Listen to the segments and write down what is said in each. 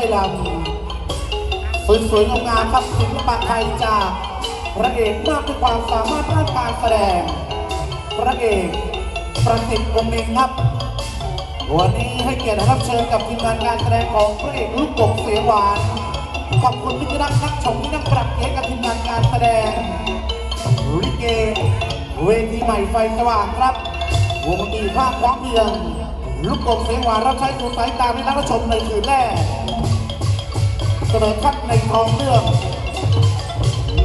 เลยลำสวยๆงามๆครับศิลปะไทยจากพระเอกมากด้วยความสามารถด้านการแสดง พระเอกประสิทธิ์วงศ์เองครับ วันนี้ให้เกียรติรับเชิญกับทีมงานการแสดงของพระเอกลูกกบเสียหวาน ขอบคุณที่รักนักชมที่นักปรับเกียรติกับทีมงานการแสดงลิเกเวทีใหม่ไฟสว่างครับ วงดนตรีภาคพร้อมเพียงลูกกบเสียงหวานรับใช้สู่สายตาให้นักชมในคืนแรก เสนอทัดในทองเรื่อง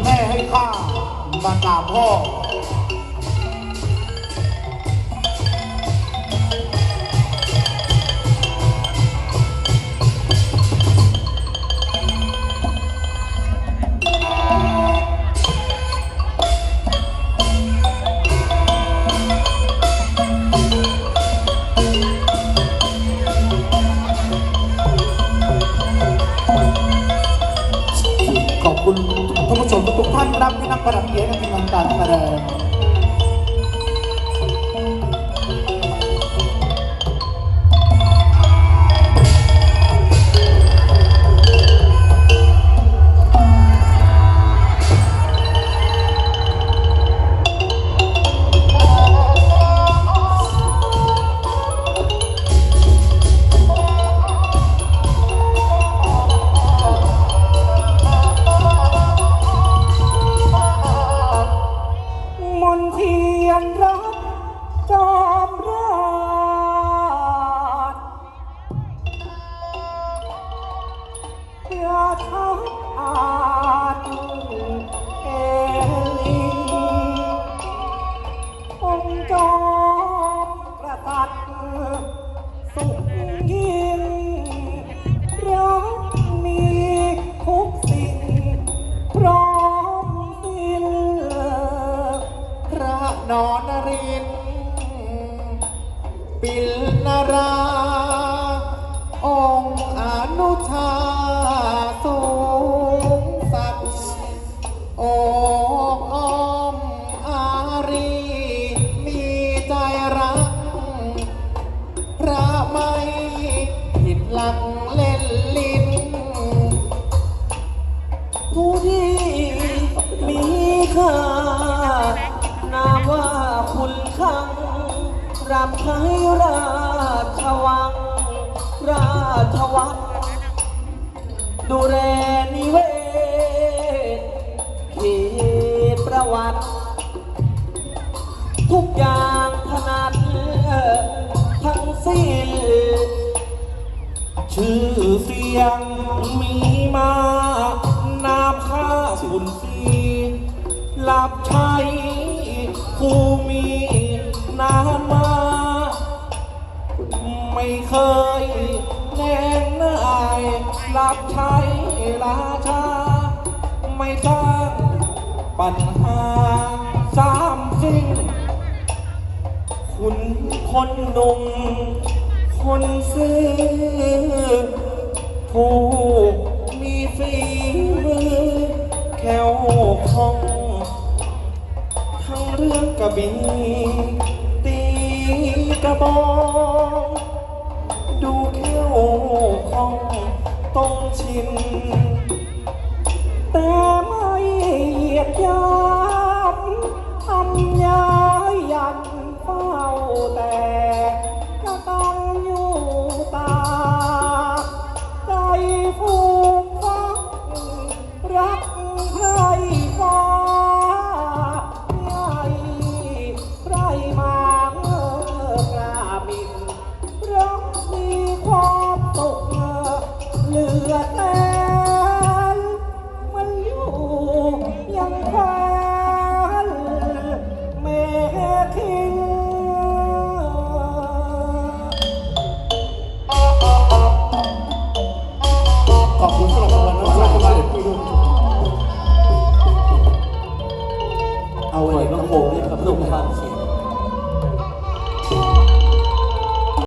แม่ให้ข้ามากราพ่อ มทุกๆท่าน นอนรินทร์ปิลนารา องอนุชาสูงสักดิ์โอบอ้อมอารี มีใจรัก พระไม่ผิดหลัก ใช้ราชวัง ราชวัตรดูแลนิเวศเขตประวัติ ทุกอย่างถนัดทั้งสิ้นชื่อเสียงมีมา ไม่เคยแน่นายรับใช้ราชา ไม่สร้างปัญหาสามสิ่ง คุณคนหนุ่มคนซื่อผู้มีฝีมือแค่วคล่องทั้งเรื่องกระบี่ตีกระบอง ลือแต่